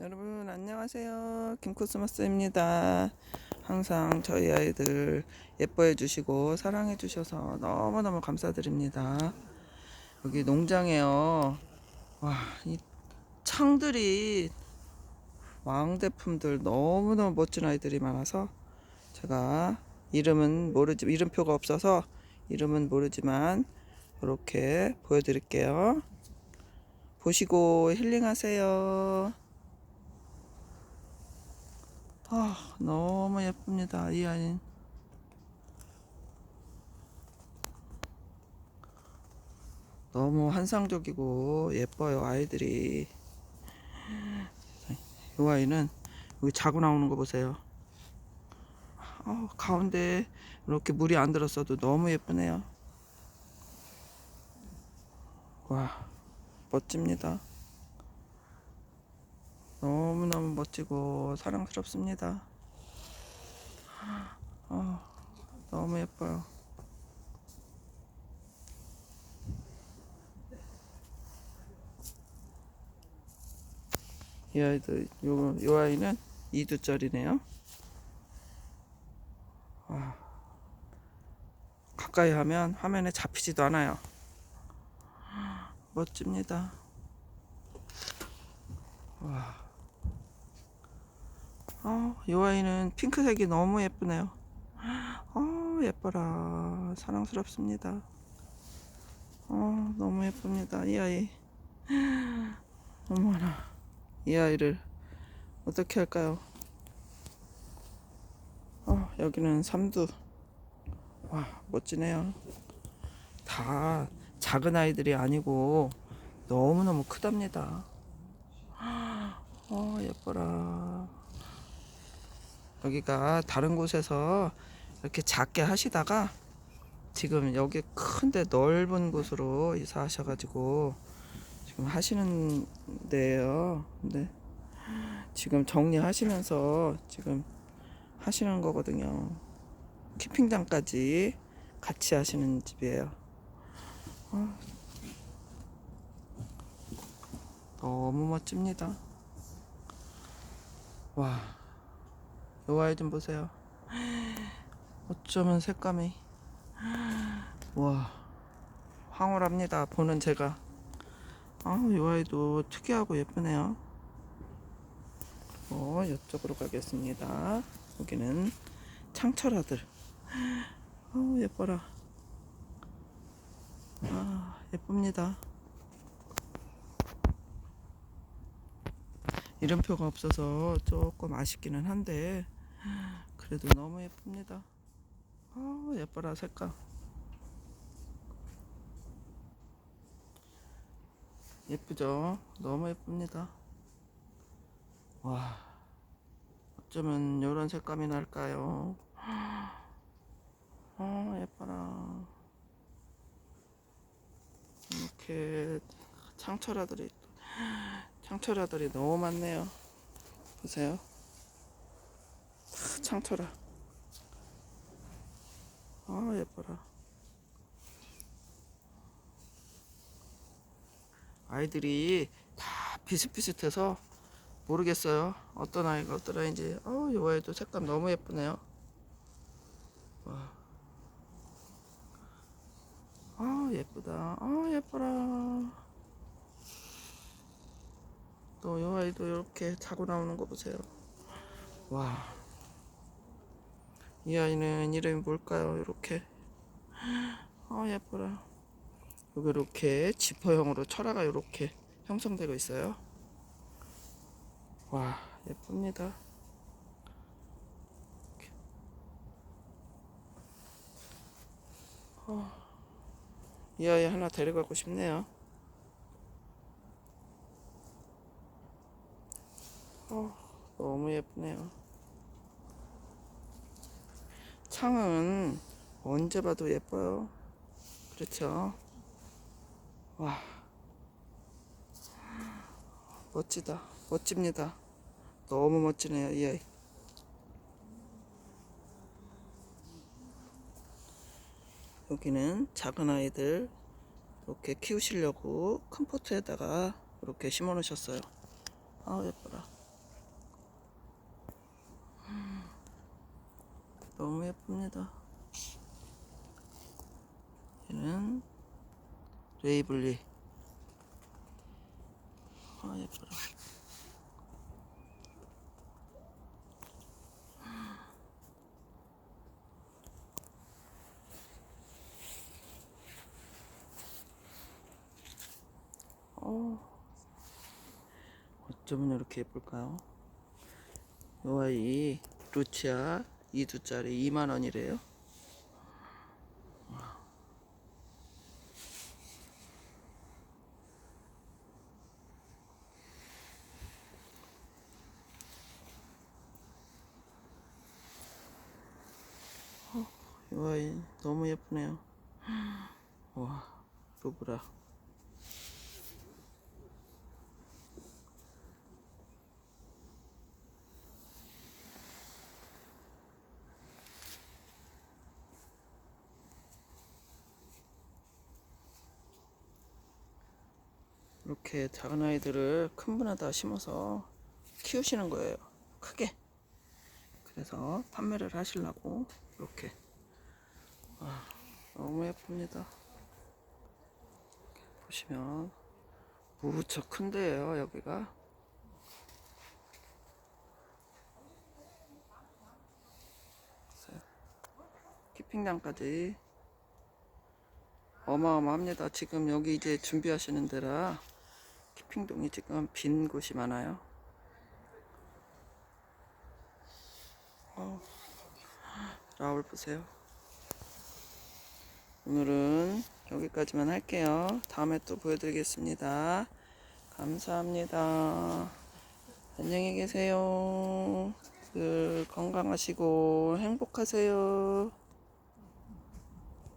여러분 안녕하세요. 김코스모스입니다. 항상 저희 아이들 예뻐해 주시고 사랑해 주셔서 너무너무 감사드립니다. 여기 농장에요. 와 이 창들이 왕대품들 너무너무 멋진 아이들이 많아서 제가 이름은 모르지 이름표가 없어서 이름은 모르지만 이렇게 보여드릴게요. 보시고 힐링하세요. 아, 너무 예쁩니다. 이 아이. 너무 환상적이고 예뻐요, 아이들이. 이 아이는 여기 자고 나오는 거 보세요. 어, 가운데 이렇게 물이 안 들었어도 너무 예쁘네요. 와, 멋집니다. 너무너무 멋지고 사랑스럽습니다. 어, 너무 예뻐요. 이 아이도 요, 요 아이는 2두짜리네요. 와, 가까이 하면 화면에 잡히지도 않아요. 멋집니다. 와. 어, 이 아이는 핑크색이 너무 예쁘네요. 어, 예뻐라. 사랑스럽습니다. 어, 너무 예쁩니다. 이 아이. 어머나. 이 아이를 어떻게 할까요? 어, 여기는 삼두. 와, 멋지네요. 다 작은 아이들이 아니고 너무너무 크답니다. 어, 예뻐라. 여기가 다른 곳에서 이렇게 작게 하시다가 지금 여기 큰데 넓은 곳으로 이사하셔가지고 지금 하시는 데예요. 근데 지금 정리하시면서 지금 하시는 거거든요. 키핑장까지 같이 하시는 집이에요. 어, 너무 멋집니다. 와, 요 아이 좀 보세요. 어쩌면 색감이 와 황홀합니다. 보는 제가 아요 아이도 특이하고 예쁘네요. 어, 이쪽으로 가겠습니다. 여기는 창철아들. 어 예뻐라. 아 예쁩니다. 이름표가 없어서 조금 아쉽기는 한데 그래도 너무 예쁩니다. 아 예뻐라 색깔. 예쁘죠? 너무 예쁩니다. 와 어쩌면 이런 색감이 날까요? 아 예뻐라. 이렇게 창철아들이 창철아들이 너무 많네요. 보세요. 창철아. 아, 예뻐라. 아이들이 다 비슷비슷해서 모르겠어요. 어떤 아이가 어떤 아이인지. 어, 요 아이도 색감 너무 예쁘네요. 와. 아, 예쁘다. 아, 예뻐라. 또 요 아이도 이렇게 자고 나오는 거 보세요. 와. 이 아이는 이름이 뭘까요? 이렇게. 아, 예뻐라. 여기 이렇게 지퍼형으로 철화가 이렇게 형성되고 있어요. 와, 예쁩니다. 어, 이 아이 하나 데려가고 싶네요. 어, 너무 예쁘네요. 창은 언제 봐도 예뻐요. 그렇죠? 와. 멋지다. 멋집니다. 너무 멋지네요, 이. 여기는 작은 아이들 이렇게 키우시려고 큰 포트에다가 이렇게 심어 놓으셨어요. 아, 예뻐라. 예쁩니다. 얘는 레이블리. 아 예뻐라. 어, 어쩌면 이렇게 예쁠까요? 요 아이 루치아 2두짜리 2만원이래요. 요 아이 너무 예쁘네요. 와 루브라 이렇게 작은 아이들을 큰 분에다 심어서 키우시는 거예요. 크게. 그래서 판매를 하시려고 이렇게. 아, 너무 예쁩니다. 보시면 무척 큰데요, 여기가. 키핑장까지 어마어마합니다. 지금 여기 이제 준비하시는 데라 키핑동이 지금 빈 곳이 많아요. 어, 라울 보세요. 오늘은 여기까지만 할게요. 다음에 또 보여드리겠습니다. 감사합니다. 안녕히 계세요. 늘 건강하시고 행복하세요.